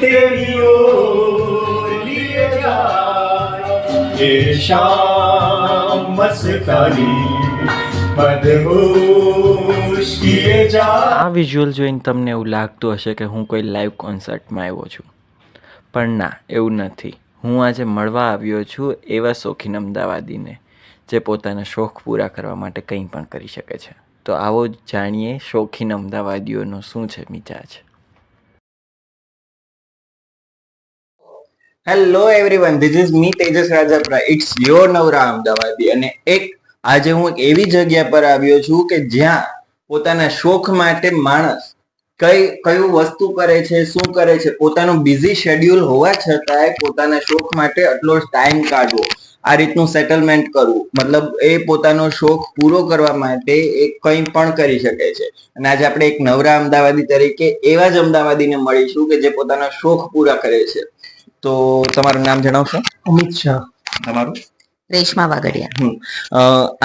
तेरी ओर लिए जाए ये शाम मस्तानी मदहोश किए जाए આ વિઝ્યુઅલ જોઈને તમને એવું લાગતું હશે કે હું કોઈ લાઈવ કોન્સર્ટમાં આવ્યો છું પણ ના એવું નથી હું આજે મળવા આવ્યો છું એવા શોખીન અમદાવાદીને જે પોતાના શોખ પૂરા કરવા માટે કંઈ પણ કરી શકે છે તો આવો જ જાણીએ શોખીન અમદાવાદીઓનો શું છે મિજાજ Hello everyone this is me Tejas Rajpara it's your નવરા અમદાવાદી અને એક, આજે હું એક એવી જગ્યા પર આવ્યો છું કે જ્યાં પોતાના શોખ માટે માણસ કઈ, કયું વસ્તુ કરે છે, શું કરે છે, પોતાનું બિઝી શેડ્યુલ હોવા છતાંય પોતાના શોખ માટે આટલો ટાઈમ કાઢવો, આ રીતનું સેટલમેન્ટ કરવું. મતલબ એ પોતાનો શોખ પૂરો કરવા માટે એ કંઈ પણ કરી શકે છે. અને આજે આપણે એક નવરા અમદાવાદી તરીકે એવા જ અમદાવાદીને મળીશું કે જે પોતાના શોખ પૂરા કરે છે. તો તમારું નામ જણાવશો? અમિત શાહ. તમારું? રેશમા વાગડિયા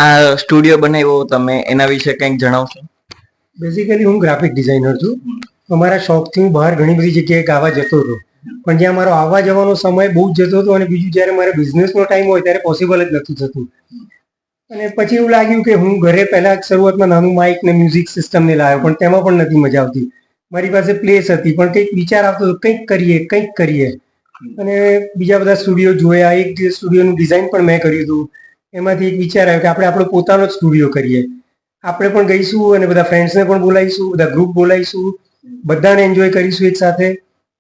આ સ્ટુડિયો બનાવ્યો તમે એના વિશે કંઈક જણાવશો? બેઝિકલી હું ગ્રાફિક ડિઝાઇનર છું. અમારા શોખથી હું બહાર ઘણી બધી જગ્યાએ ગાવા જતો હતો. પણ જ્યાં મારો આવવા જવાનો સમય બહુ જ જતો હતો અને બીજું જ્યારે મારે બિઝનેસનો ટાઈમ હોય ત્યારે પોસિબલ જ નથી થતું. અને પછી એવું લાગ્યું કે હું ઘરે પહેલા શરૂઆતમાં નાનું માઇક ને મ્યુઝિક સિસ્ટમ ને લાવ્યો પણ તેમાં પણ નથી મજા આવતી. મારી પાસે પ્લેસ હતી પણ કંઈક વિચાર આવતો હતો કંઈક કરીએ કંઈક કરીએ. અને બીજા બધા સ્ટુડિયો જોયા એક સ્ટુડિયોનું ડિઝાઇન પણ મેં કર્યું હતું. એમાંથી એક વિચાર આવ્યો કે આપણે આપણો પોતાનો જ સ્ટુડિયો કરીએ. આપણે પણ ગઈશું અને બધા ફ્રેન્ડ્સને પણ બોલાવીશું બધા ગ્રુપ બોલાવીશું. બધાને એન્જોય કરીશું એક સાથે.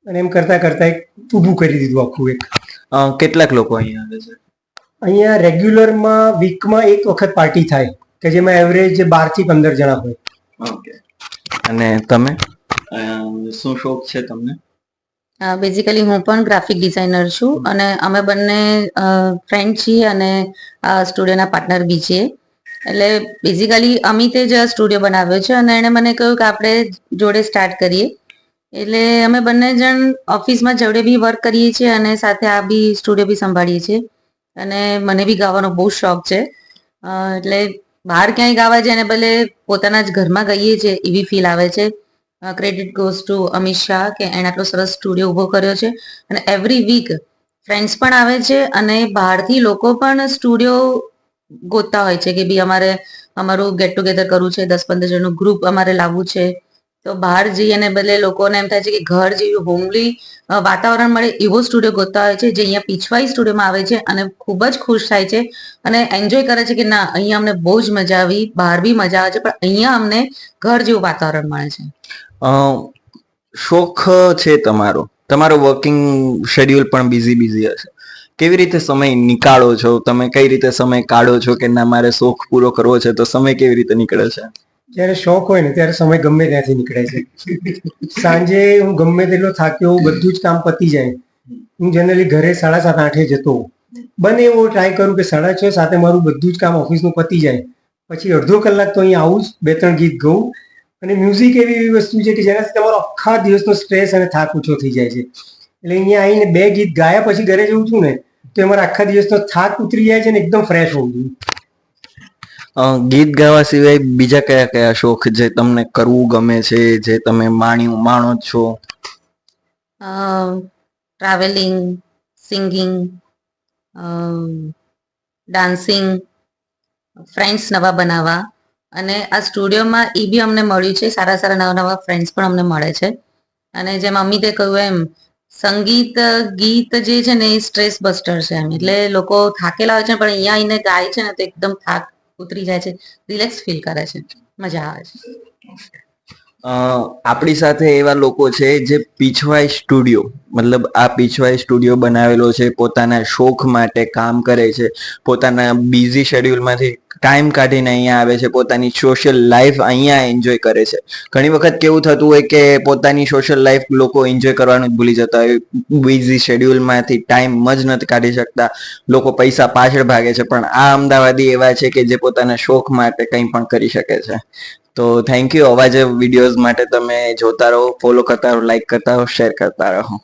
અને એમ કરતા કરતા એક ઊભું કરી દીધું આખું એક. કેટલાક લોકો અહીંયા આવે છે? અહીંયા રેગ્યુલરમાં વીકમાં એક વખત પાર્ટી થાય કે જેમાં એવરેજ બારથી પંદર જણા હોય. ઓકે અને તમે? શું શોખ છે તમને? બેઝિકલી હું પણ ગ્રાફિક ડિઝાઇનર છું અને અમે બંને ફ્રેન્ડ છીએ અને સ્ટુડિયોના પાર્ટનર બી છીએ. એટલે બેઝિકલી અમિતે જ સ્ટુડિયો બનાવ્યો છે અને એણે મને કહ્યું કે આપણે જોડે સ્ટાર્ટ કરીએ. એટલે અમે બંને જણ ઓફિસમાં જોડે બી વર્ક કરીએ છીએ અને સાથે આ બી સ્ટુડિયો બી સંભાળીએ છીએ. અને મને બી ગાવાનો બહુ શોખ છે. એટલે બહાર ક્યાંય ગાવા જાય ને ભલે પોતાના જ ઘરમાં ગઈએ છીએ એવી ફીલ આવે છે. Credit goes to Amit Shah કે એણે આટલો સરસ સ્ટુડિયો ઊભો કર્યો છે. અને એવરી વીક ફ્રેન્ડ્સ પણ આવે છે અને બહારથી લોકો પણ સ્ટુડિયો ગોતતા હોય છે કે બી અમારે, અમારું ગેટ ટુગેધર કરવું છે, દસ પંદર જણનું ગ્રુપ અમારે લાવવું છે. તો બહાર જઈને ભલે લોકોને એમ થાય છે કે ઘર જેવું હોમલી વાતાવરણ મળે એવો સ્ટુડિયો ગોતતા હોય છે જે અહીંયા પીછવાઈ સ્ટુડિયોમાં આવે છે અને ખૂબ જ ખુશ થાય છે. અને એન્જોય કરે છે કે ના, અહીંયા અમને બહુ જ મજા આવી, બહાર બી મજા આવે છે, પણ અહીંયા અમને ઘર જેવું વાતાવરણ મળે છે. શોખ છે તમારો? તમારો વર્કિંગ શેડ્યુલ પણ બિઝી બિઝી હશે. કેવી રીતે સમય નીકાળો છો? તમે કઈ રીતે સમય કાઢો છો કે ના, મારે શોખ પૂરો કરવો છે, તો સમય કેવી રીતે નીકળે છે? જ્યારે શોખ હોય ને, ત્યારે સમય ગમે ત્યાંથી નીકળે છે. સાંજે હું ગમે તેટલો થાક્યો બધું જ કામ પતી જાય. હું જનરલી ઘરે સાડા સાત, આઠે જતો બને એવો ટ્રાય કરું કે સાડા છ સાથે મારું બધું જ કામ ઓફિસનું પતી જાય. પછી અડધો કલાક તો અહીંયા આવું જ, બે, ત્રણ ગીત ગાઉં. અને મ્યુઝિક એવી એવી વસ્તુ છે કે જેનાથી તમારો આખા દિવસનો સ્ટ્રેસ અને થાક ઓછો થઈ જાય છે. એટલે અહીંયા આવીને બે ગીત ગાયા પછી ઘરે જઉં છું ને તો અમારા આખા દિવસનો થાક ઉતરી જાય છે ને એકદમ ફ્રેશ હોઉં છું. ગીત ગાવા સિવાય બીજા કયા કયા શોખ જે તમને કરવું ગમે છે જે તમે માણ્યું માણો છો? ટ્રાવેલિંગ સિંગિંગ ડાન્સિંગ ફ્રેન્ડ્સ નવા બનાવવા. અને આ સ્ટુડિયોમાં એ બી અમને મળ્યું છે. સારા સારા નવા નવા ફ્રેન્ડ્સ પણ અમને મળે છે. અને જેમ અમિતે કહ્યું એમ, સંગીત, ગીત જે છે ને એ સ્ટ્રેસ બસ્ટર છે એમ. એટલે લોકો થાકેલા હોય છે, પણ અહીંયા આવીને ગાય છે ને તો એકદમ થાક ઉતરી જાય છે. રિલેક્સ ફીલ કરે છે. મજા આવે છે. આપણી સાથે એવા લોકો છે જે પીછવાઈ સ્ટુડિયો, મતલબ આ પીછવાઈ સ્ટુડિયો બનાવેલો છે, પોતાના શોખ માટે કામ કરે છે, પોતાના બિઝી શેડ્યુલમાંથી ટાઈમ કાઢીને અહીંયા આવે છે, પોતાની સોશિયલ લાઈફ અહીંયા એન્જોય કરે છે. ઘણી વખત કેવું થતું હોય કે પોતાની સોશિયલ લાઈફ લોકો એન્જોય કરવાનું જ ભૂલી જતા હોય. બિઝી શેડ્યુલમાંથી ટાઈમ જ નથી કાઢી શકતા. લોકો પૈસા પાછળ ભાગે છે, પણ આ અમદાવાદી એવા છે કે જે પોતાના શોખ માટે કંઈ પણ કરી શકે છે. તો થેન્ક યુ અવાજ વિડીયોઝ માટે તમે જોતા રહો ફોલો કરતા રહો લાઈક કરતા રહો શેર કરતા રહો.